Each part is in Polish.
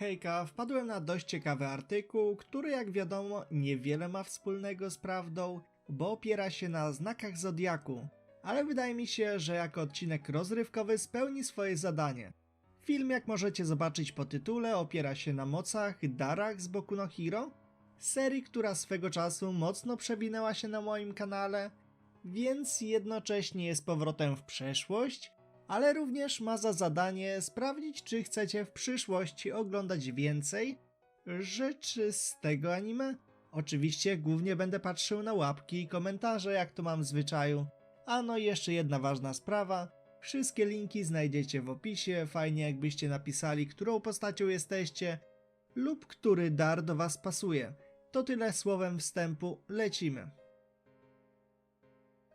Hejka, wpadłem na dość ciekawy artykuł, który jak wiadomo niewiele ma wspólnego z prawdą, bo opiera się na znakach zodiaku. Ale wydaje mi się, że jako odcinek rozrywkowy spełni swoje zadanie. Film, jak możecie zobaczyć po tytule, opiera się na mocach, darach z Boku no Hero, serii, która swego czasu mocno przewinęła się na moim kanale, więc jednocześnie jest powrotem w przeszłość, ale również ma za zadanie sprawdzić, czy chcecie w przyszłości oglądać więcej rzeczy z tego anime. Oczywiście głównie będę patrzył na łapki i komentarze, jak to mam w zwyczaju. A no i jeszcze jedna ważna sprawa. Wszystkie linki znajdziecie w opisie, fajnie jakbyście napisali, którą postacią jesteście lub który dar do was pasuje. To tyle słowem wstępu, lecimy.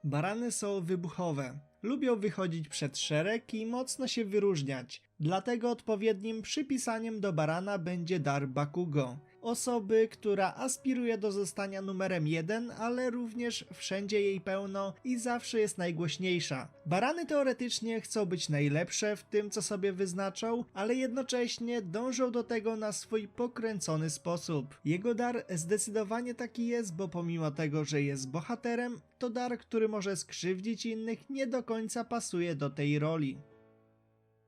Barany są wybuchowe. Lubią wychodzić przed szereg i mocno się wyróżniać. Dlatego odpowiednim przypisaniem do barana będzie dar Bakugo. Osoby, która aspiruje do zostania numerem jeden, ale również wszędzie jej pełno i zawsze jest najgłośniejsza. Barany teoretycznie chcą być najlepsze w tym, co sobie wyznaczą, ale jednocześnie dążą do tego na swój pokręcony sposób. Jego dar zdecydowanie taki jest, bo pomimo tego, że jest bohaterem, to dar, który może skrzywdzić innych, nie do końca pasuje do tej roli.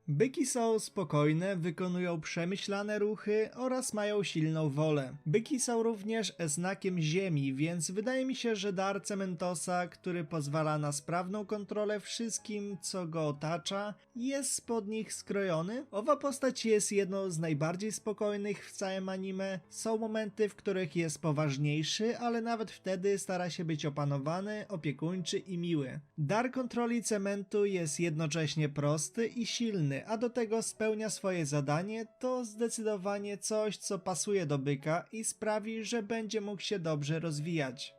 Byki są spokojne, wykonują przemyślane ruchy oraz mają silną wolę. Byki są również znakiem ziemi, więc wydaje mi się, że dar Cementosa, który pozwala na sprawną kontrolę wszystkim, co go otacza, jest spod nich skrojony. Owa postać jest jedną z najbardziej spokojnych w całym anime. Są momenty, w których jest poważniejszy, ale nawet wtedy stara się być opanowany, opiekuńczy i miły. Dar kontroli cementu jest jednocześnie prosty i silny, a do tego spełnia swoje zadanie, to zdecydowanie coś, co pasuje do byka i sprawi, że będzie mógł się dobrze rozwijać.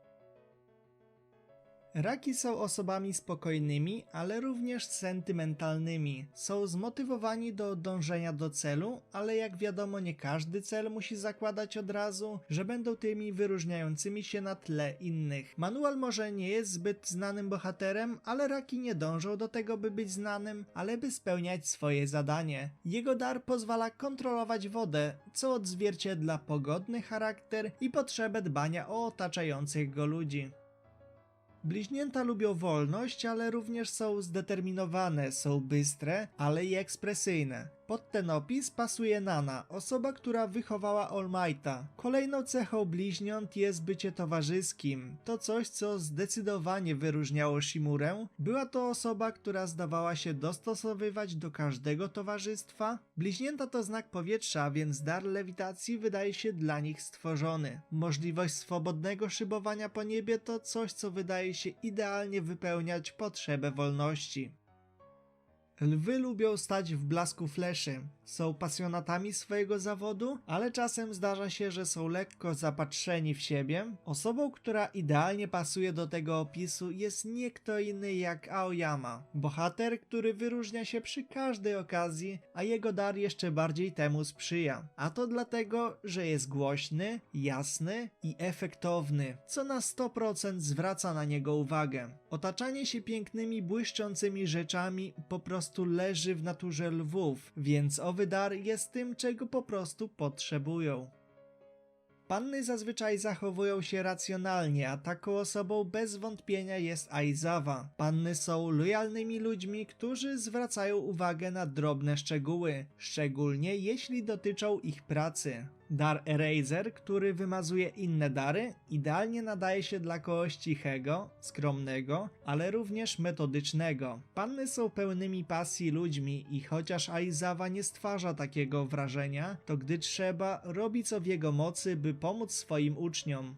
Raki są osobami spokojnymi, ale również sentymentalnymi. Są zmotywowani do dążenia do celu, ale jak wiadomo, nie każdy cel musi zakładać od razu, że będą tymi wyróżniającymi się na tle innych. Manuel może nie jest zbyt znanym bohaterem, ale raki nie dążą do tego, by być znanym, ale by spełniać swoje zadanie. Jego dar pozwala kontrolować wodę, co odzwierciedla pogodny charakter i potrzebę dbania o otaczających go ludzi. Bliźnięta lubią wolność, ale również są zdeterminowane, są bystre, ale i ekspresyjne. Pod ten opis pasuje Nana, osoba, która wychowała All. Kolejną cechą bliźniąt jest bycie towarzyskim. To coś, co zdecydowanie wyróżniało Shimurę. Była to osoba, która zdawała się dostosowywać do każdego towarzystwa. Bliźnięta to znak powietrza, więc dar lewitacji wydaje się dla nich stworzony. Możliwość swobodnego szybowania po niebie to coś, co wydaje się idealnie wypełniać potrzebę wolności. Lwy lubią stać w blasku fleszy. Są pasjonatami swojego zawodu, ale czasem zdarza się, że są lekko zapatrzeni w siebie. Osobą, która idealnie pasuje do tego opisu jest nie kto inny jak Aoyama. Bohater, który wyróżnia się przy każdej okazji, a jego dar jeszcze bardziej temu sprzyja. A to dlatego, że jest głośny, jasny i efektowny, co na 100% zwraca na niego uwagę. Otaczanie się pięknymi, błyszczącymi rzeczami po prostu leży w naturze lwów, więc owy dar jest tym, czego po prostu potrzebują. Panny zazwyczaj zachowują się racjonalnie, a taką osobą bez wątpienia jest Aizawa. Panny są lojalnymi ludźmi, którzy zwracają uwagę na drobne szczegóły, szczególnie jeśli dotyczą ich pracy. Dar Eraser, który wymazuje inne dary, idealnie nadaje się dla kogoś cichego, skromnego, ale również metodycznego. Panny są pełnymi pasji ludźmi i chociaż Aizawa nie stwarza takiego wrażenia, to gdy trzeba, robi co w jego mocy, by pomóc swoim uczniom.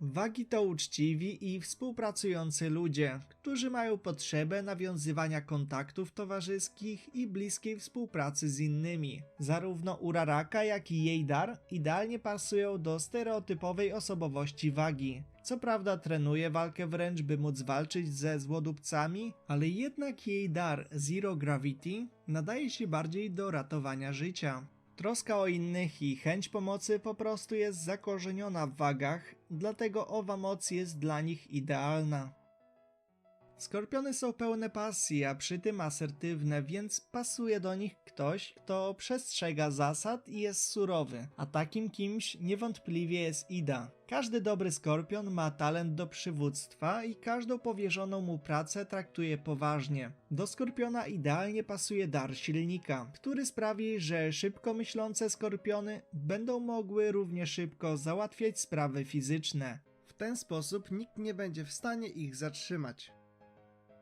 Wagi to uczciwi i współpracujący ludzie, którzy mają potrzebę nawiązywania kontaktów towarzyskich i bliskiej współpracy z innymi. Zarówno Uraraka, jak i jej dar idealnie pasują do stereotypowej osobowości Wagi. Co prawda trenuje walkę wręcz, by móc walczyć ze złodupcami, ale jednak jej dar Zero Gravity nadaje się bardziej do ratowania życia. Troska o innych i chęć pomocy po prostu jest zakorzeniona w wagach, dlatego owa moc jest dla nich idealna. Skorpiony są pełne pasji, a przy tym asertywne, więc pasuje do nich ktoś, kto przestrzega zasad i jest surowy. A takim kimś niewątpliwie jest Ida. Każdy dobry skorpion ma talent do przywództwa i każdą powierzoną mu pracę traktuje poważnie. Do skorpiona idealnie pasuje dar silnika, który sprawi, że szybko myślące skorpiony będą mogły równie szybko załatwiać sprawy fizyczne. W ten sposób nikt nie będzie w stanie ich zatrzymać.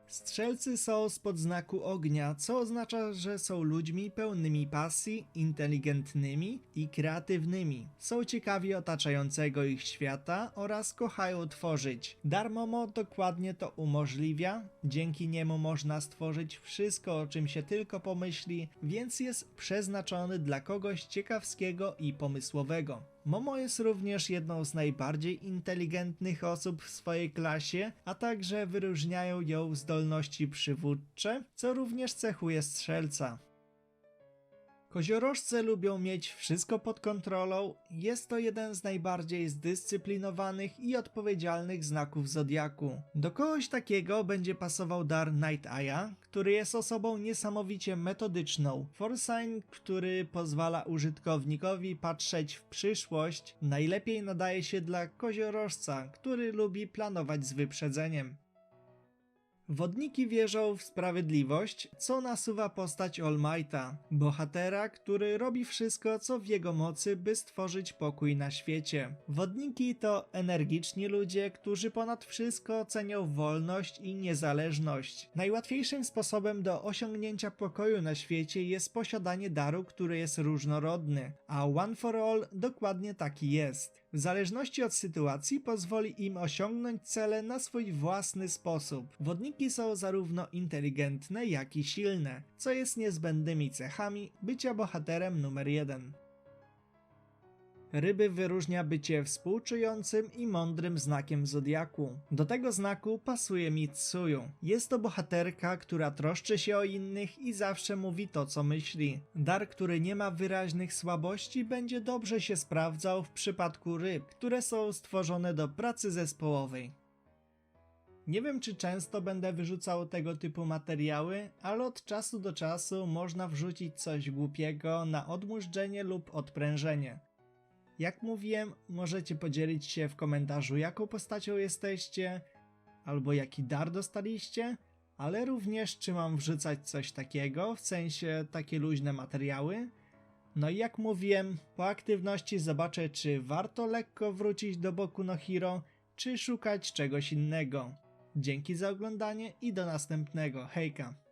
Strzelcy są spod znaku ognia, co oznacza, że są ludźmi pełnymi pasji, inteligentnymi i kreatywnymi. Są ciekawi otaczającego ich świata oraz kochają tworzyć. Dar Momo dokładnie to umożliwia, dzięki niemu można stworzyć wszystko, o czym się tylko pomyśli, więc jest przeznaczony dla kogoś ciekawskiego i pomysłowego. Momo jest również jedną z najbardziej inteligentnych osób w swojej klasie, a także wyróżniają ją zdolności przywódcze, co również cechuje strzelca. Koziorożce lubią mieć wszystko pod kontrolą. Jest to jeden z najbardziej zdyscyplinowanych i odpowiedzialnych znaków zodiaku. Do kogoś takiego będzie pasował dar Night Eye'a, który jest osobą niesamowicie metodyczną. Forsign, który pozwala użytkownikowi patrzeć w przyszłość, najlepiej nadaje się dla koziorożca, który lubi planować z wyprzedzeniem. Wodniki wierzą w sprawiedliwość, co nasuwa postać All Mighta, bohatera, który robi wszystko, co w jego mocy, by stworzyć pokój na świecie. Wodniki to energiczni ludzie, którzy ponad wszystko cenią wolność i niezależność. Najłatwiejszym sposobem do osiągnięcia pokoju na świecie jest posiadanie daru, który jest różnorodny, a One for All dokładnie taki jest. W zależności od sytuacji pozwoli im osiągnąć cele na swój własny sposób. Wodniki są zarówno inteligentne, jak i silne, co jest niezbędnymi cechami bycia bohaterem numer jeden. Ryby wyróżnia bycie współczującym i mądrym znakiem zodiaku. Do tego znaku pasuje Mitsuyu. Jest to bohaterka, która troszczy się o innych i zawsze mówi to, co myśli. Dar, który nie ma wyraźnych słabości, będzie dobrze się sprawdzał w przypadku ryb, które są stworzone do pracy zespołowej. Nie wiem, czy często będę wyrzucał tego typu materiały, ale od czasu do czasu można wrzucić coś głupiego na odmurzczenie lub odprężenie. Jak mówiłem, możecie podzielić się w komentarzu, jaką postacią jesteście, albo jaki dar dostaliście, ale również czy mam wrzucać coś takiego, w sensie takie luźne materiały. No i jak mówiłem, po aktywności zobaczę, czy warto lekko wrócić do Boku no Hero, czy szukać czegoś innego. Dzięki za oglądanie i do następnego. Hejka!